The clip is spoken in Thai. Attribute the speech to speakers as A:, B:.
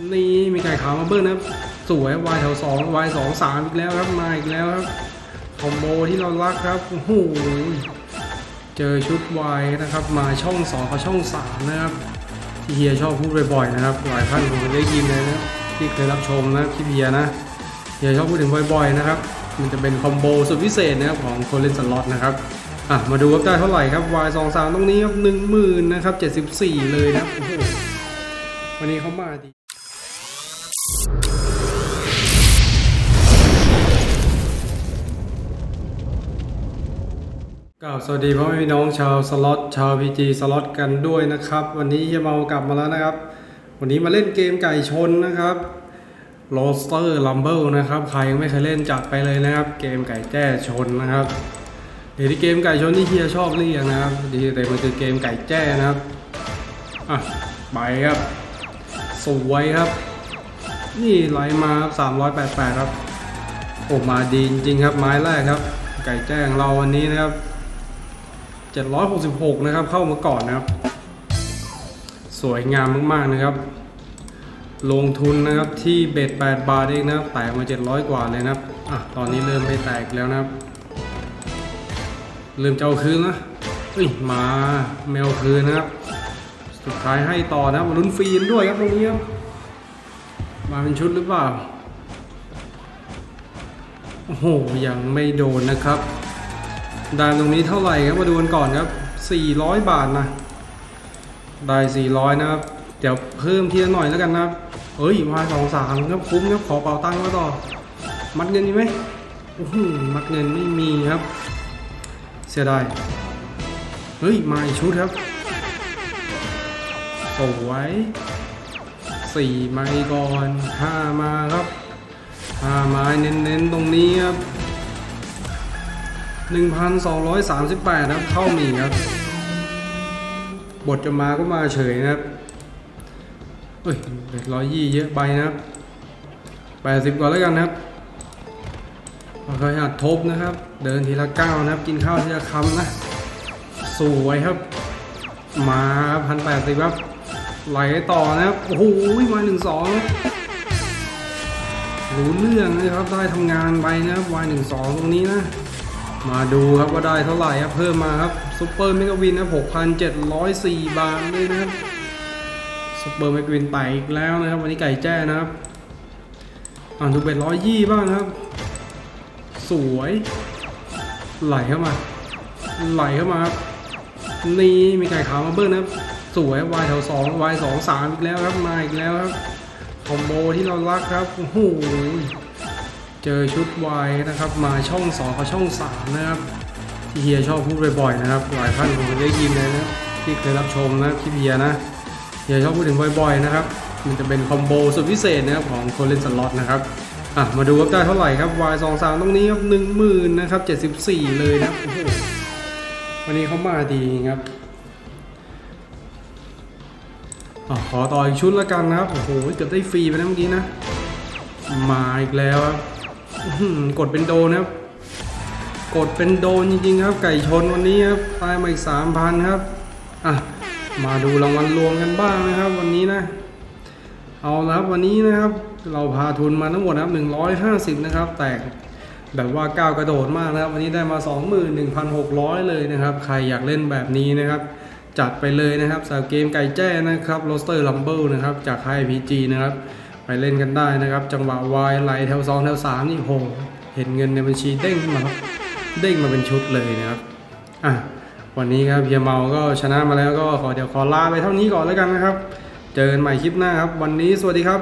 A: นี่มีไก่ขาวมาเบิ้ลนะสวยวายแถวสองวายสองสามอีกแล้วครับมาอีกแล้วครับคอมโบที่เรารักครับโอ้โหเจอชุดวายนะครับมาช่องสองกับช่องสามนะครับที่เฮียชอบพูดบ่อยๆนะครับหลายท่านคงได้ยินเลยนะที่เคยรับชมนะคลิปเฮียนะเฮียชอบพูดถึงบ่อยๆนะครับมันจะเป็นคอมโบสุดพิเศษนะครับของคนเล่นสล็อตนะครับอะมาดูครับได้เท่าไหร่ครับวายสองสามตรงนี้ครับหนึ่งหมื่นนะครับเจ็ดสิบสี่เลยนะโอ้โหวันนี้เขามาดี กราบสวัสดีพ่อแม่พี่น้องชาวสล็อตชาวพีจีสล็อตกันด้วยนะครับ วันนี้เฮียเมากลับมาแล้วนะครับ วันนี้มาเล่นเกมไก่ชนนะครับโรสเตอร์ลัมเบิลนะครับ ใครยังไม่เคยเล่นจัดไปเลยนะครับ เกมไก่แจ้ชนนะครับเดี๋ยวที่เกมไก่ชนที่เฮียชอบเรียกนะครับดีแต่มันคือเกมไก่แจ้นะครับอะไปครับสวยครับ นี่ไหลมาครับ388 ครับโอ้มาดีจริงครับไม้แรกครับ ไก่แจ้ของเราวันนี้นะครับ 766 นะครับ เข้ามาก่อนนะครับ สวยงามมากๆนะครับ ลงทุนนะครับที่เบ็ด8บาทเองนะครับแตกมา 700 กว่าเลยนะครับอะตอนนี้เริ่มไปแตกแล้วนะครับ เริ่มจะเอาคืนนะเฮ้ยมาแมวคืนนะครับ สุดท้ายให้ต่อนะครับลุ้นฟรีนด้วยครับตรงนี้ครับมาเป็นชุดหรือเปล่าโอ้โหยังไม่โดนนะครับ ได้ตรงนี้เท่าไหร่ครับมาดูกันก่อนครับ 400 บาทนะ ได้ 400 นะครับ เดี๋ยวเพิ่มทีละหน่อยแล้วกันนะครับเอ้ยมาสองสามครับคุ้มครับขอเป่าตังค์มาต่อ มัดเงินมีไหมโอ้โหมัดเงินไม่มีครับ เสียดายเฮ้ยมาอีกชุดครับสวยสี่ไมาก่อนห้ามาครับห้าไม้เน้นๆตรงนี้ครับ 1,238ครับเข้ามีครับ บทจะมาก็มาเฉยนะครับเฮ้ยเด็กร้อยยี่เยอะไปนะครับแปดสิบก่อนแล้วกันนะครับค่อยๆหัดทบนะครับ เดินทีละก้าวนะครับ กินข้าวทีละคำนะ สวยครับ มาพันแปดสิบครับ ไหลต่อนะครับ โอ้โหมาหนึ่งสองรู้เรื่องนะครับ ได้ทำงานไปนะครับ Y12 ตรงนี้นะ มาดูครับว่าได้เท่าไหร่ครับเพิ่มมาครับซุปเปอร์เมกวินนะ6,704 บาทเลยนะครับซุปเปอร์เมกวินไต่อีกแล้วนะครับ วันนี้ไก่แจ้นะครับอ่านดูเป็นร้อยยี่บ้างครับ สวย ไหลเข้ามา ไหลเข้ามาครับนี่มีไก่ขาวมาเบิ้ลนะครับ สวยวายแถวสองวายสองสามอีกแล้วครับมาอีกแล้วครับคอมโบที่เรารักครับโอ้โห เจอชุดวายนะครับ มาช่อง2กับช่อง 3 นะครับ ที่เฮียชอบพูดบ่อยๆนะครับ หลายท่านคงได้ยินเลยนะที่เคยรับชมนะคลิปเฮียนะเฮียชอบพูดถึงบ่อยๆนะครับ มันจะเป็นคอมโบสุดพิเศษนะครับของคนเล่นสล็อตนะครับอะมาดูครับได้เท่าไหร่ครับ Y 2 3ตรงนี้ครับ1 0,000นนะครับ74เลยนะโอ้โหวันนี้เขามาดีครับอขอต่ออีกชุดละกันนะครับ โอ้โหเกือบได้ฟรีไปนะเมื่อกี้นะ มาอีกแล้วครับ กดเป็นโดนครับ กดเป็นโดนจริงๆครับ ไก่ชนวันนี้ครับตายมาอีกสามพันครับอะมาดูรางวัลรวมกันบ้างนะครับ วันนี้นะ เอาละครับวันนี้นะครับ เราพาทุนมาทั้งหมดนะครับ150นะครับ แตกแบบว่าก้าวกระโดดมากนะครับ วันนี้ได้มา 21,600 เลยนะครับ ใครอยากเล่นแบบนี้นะครับ จัดไปเลยนะครับสำหรับเกมไก่แจ้นะครับ Roster Rumble นะครับ จากค่าย PG นะครับ ไปเล่นกันได้นะครับ จังหวะวายไหลแถวสองแถวสามนี่โหเห็นเงินในบัญชีเด้งขึ้นมาครับเด้งมาเป็นชุดเลยนะครับอะวันนี้ครับเฮียเมาก็ชนะมาแล้วก็ขอเดี๋ยวขอลาไปเท่านี้ก่อนแล้วกันนะครับ เจอกันใหม่คลิปหน้าครับ วันนี้สวัสดีครับ